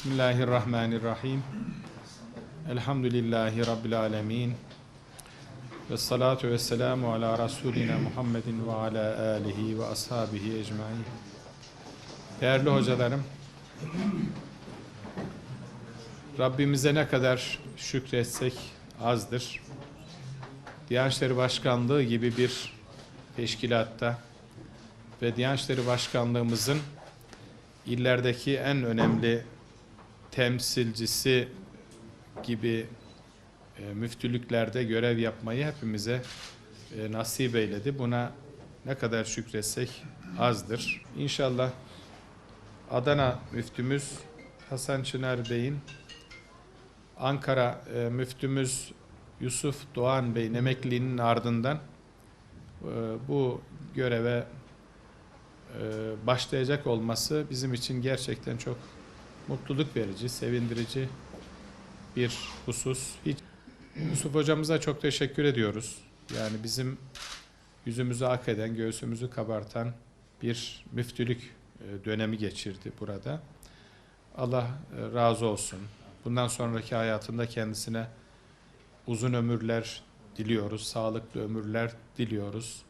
Bismillahirrahmanirrahim. Elhamdülillahi Rabbil alemin. Ve salatu ve selamu ala Resulina Muhammedin ve ala alihi ve ashabihi ecmain. Değerli hocalarım, Rabbimize ne kadar şükretsek azdır. Diyanet Başkanlığı gibi bir teşkilatta ve Diyanet Başkanlığımızın illerdeki en önemli temsilcisi gibi e, müftülüklerde görev yapmayı hepimize e, nasip eyledi. Buna ne kadar şükretsek azdır. İnşallah Adana müftümüz Hasan Çınar Bey'in Ankara e, müftümüz Yusuf Doğan Bey'in emekliliğinin ardından e, bu göreve e, başlayacak olması bizim için gerçekten çok mutluluk verici, sevindirici bir husus. Hiç, Yusuf hocamıza çok teşekkür ediyoruz. Yani bizim yüzümüzü ak eden, göğsümüzü kabartan bir müftülük e, dönemi geçirdi burada. Allah e, razı olsun. Bundan sonraki hayatında kendisine uzun ömürler diliyoruz, sağlıklı ömürler diliyoruz.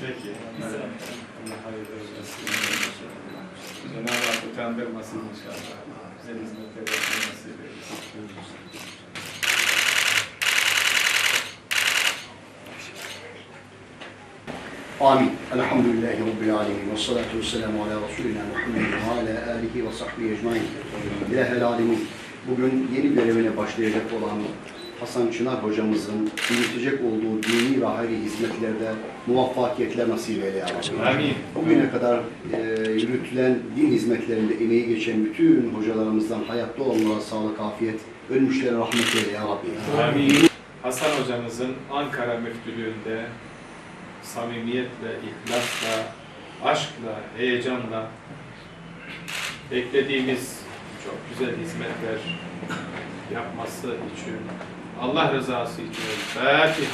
Peki. Allah hayırlı olsun. Cenab-ı Hak utandırmasın inşallah. Güzel hizmetler nasip eylesin. Amin. Elhamdülillahi Rabbil alemin. Ve salatu ve selamu ala Resulina Muhammedin ve ala alihi ve sahbihi ecmain. İlahel alemin. Bugün yeni görevine başlayacak olan Hasan Çınar hocamızın yürütecek olduğu dini ve hayri hizmetlerde muvaffakiyetler nasip eyle. Amin. Bugüne kadar e, yürütülen din hizmetlerinde emeği geçen bütün hocalarımızdan hayatta olanlara sağlık, afiyet, ölmüşlere rahmet eyle ya Rabbi. Amin. Hasan hocamızın Ankara müftülüğünde samimiyetle, ihlasla, aşkla, heyecanla beklediğimiz çok güzel hizmetler yapması için Allah rızası için Fatiha.